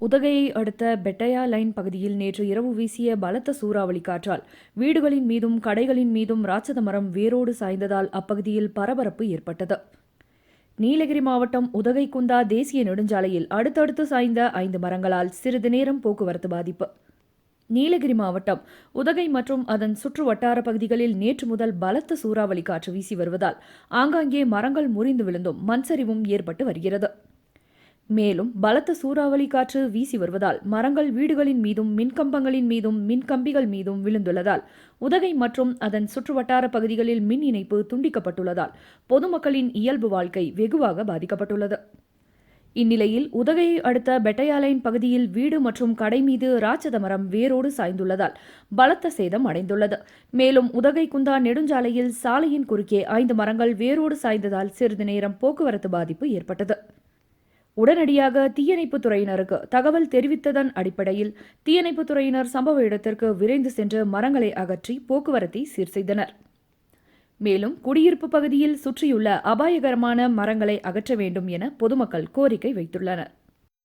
உதகையை அடுத்த பெட்டையா லைன் பகுதியில் நேற்று இரவு வீசிய பலத்த சூறாவளி காற்றால் வீடுகளின் மீதும் கடைகளின் மீதும் ராட்சத மரம் வேரோடு சாய்ந்ததால் அப்பகுதியில் பரபரப்பு ஏற்பட்டது. நீலகிரி மாவட்டம் உதகை குந்தா தேசிய நெடுஞ்சாலையில் அடுத்தடுத்து சாய்ந்த ஐந்து மரங்களால் சிறிது நேரம் போக்குவரத்து பாதிப்பு. நீலகிரி மாவட்டம் உதகை மற்றும் அதன் சுற்று வட்டார பகுதிகளில் நேற்று முதல் பலத்த சூறாவளி காற்று வீசி வருவதால் ஆங்காங்கே மரங்கள் முறிந்து விழுந்தும் மண்சரிவும் ஏற்பட்டு வருகிறது. மேலும் பலத்த சூறாவளி காற்று வீசி வருவதால் மரங்கள் வீடுகளின் மீதும் மின்கம்பங்களின் மீதும் மின்கம்பிகள் மீதும் விழுந்துள்ளதால் உதகை மற்றும் அதன் சுற்றுவட்டார பகுதிகளில் மின் இணைப்பு துண்டிக்கப்பட்டுள்ளதால் பொதுமக்களின் இயல்பு வாழ்க்கை வெகுவாக பாதிக்கப்பட்டுள்ளது. இந்நிலையில் உதகையை அடுத்த பெட்டையாலைன் பகுதியில் வீடு மற்றும் கடை மீது ராட்சத மரம் வேரோடு சாய்ந்துள்ளதால் பலத்த சேதம் அடைந்துள்ளது. மேலும் உதகை குந்தா நெடுஞ்சாலையில் சாலையின் குறுக்கே ஐந்து மரங்கள் வேரோடு சாய்ந்ததால் சிறிது நேரம் போக்குவரத்து பாதிப்பு ஏற்பட்டது. உடனடியாக தீயணைப்புத் துறையினருக்கு தகவல் தெரிவித்ததன் அடிப்படையில் தீயணைப்புத் துறையினர் சம்பவ இடத்திற்கு விரைந்து சென்று மரங்களை அகற்றி போக்குவரத்தை சீர் செய்தனர். மேலும் குடியிருப்பு பகுதியில் சுற்றியுள்ள அபாயகரமான மரங்களை அகற்ற வேண்டும் என பொதுமக்கள் கோரிக்கை வைத்துள்ளனர்.